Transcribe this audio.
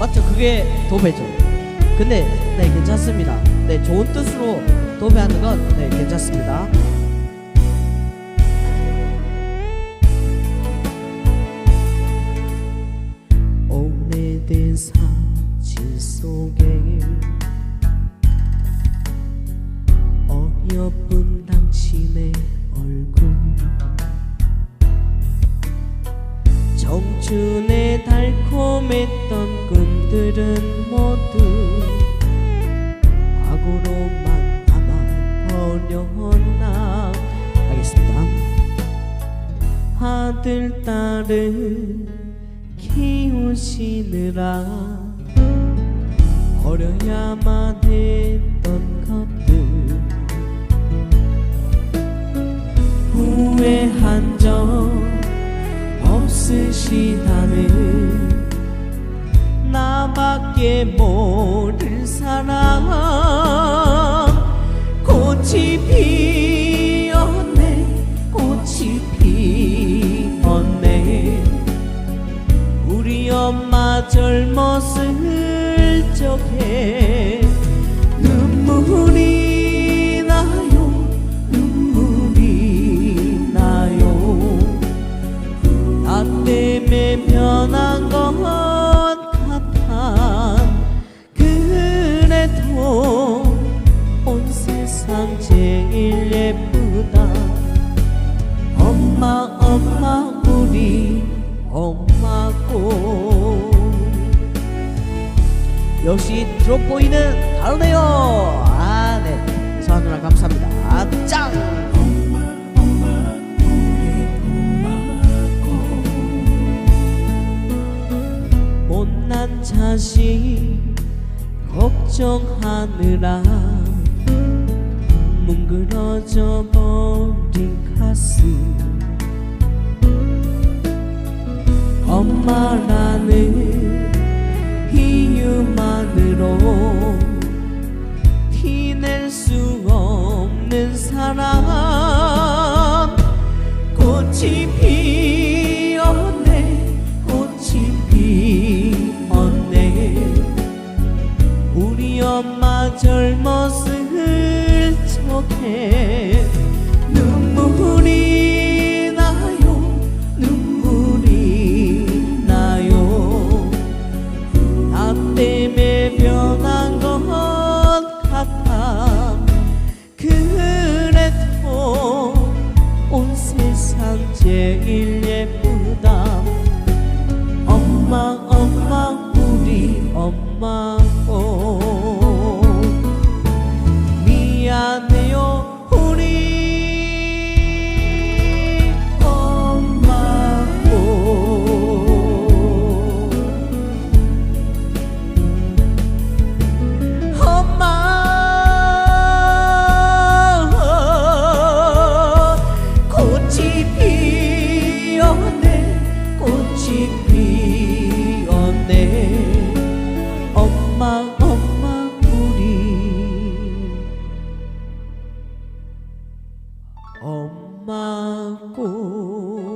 맞죠? 그게 도배죠. 근데 네 괜찮습니다. 네 좋은 뜻으로 도배하는 건 네 괜찮습니다. 오래된 사진 속에 어여쁜 당신의 얼굴 청춘의 달콤했던 꿈 들은 모두 과거로만 남아버렸나? 하겠습니다. 아들 딸을 키우시느라 버려야만 했던 것들. 후회한 적 없으시다는 나밖에 모를 사람 꽃이 피었네 꽃이 피었네. 우리 엄마 젊었을 적에 엄마 엄마 우리 엄마고. 역시 드롭 보이는 다르네요. 아네. 서한 누나 감사합니다. 아, 짱! 못난 자식 걱정하느라 뭉그러져 버린 가슴 엄마라는 이유만으로 티낼 수 없는 사람 꽃이 피었네 꽃이 피었네. 우리 엄마 젊었을 적에 yeah, 엄마 엄마 우리. 엄마 꽃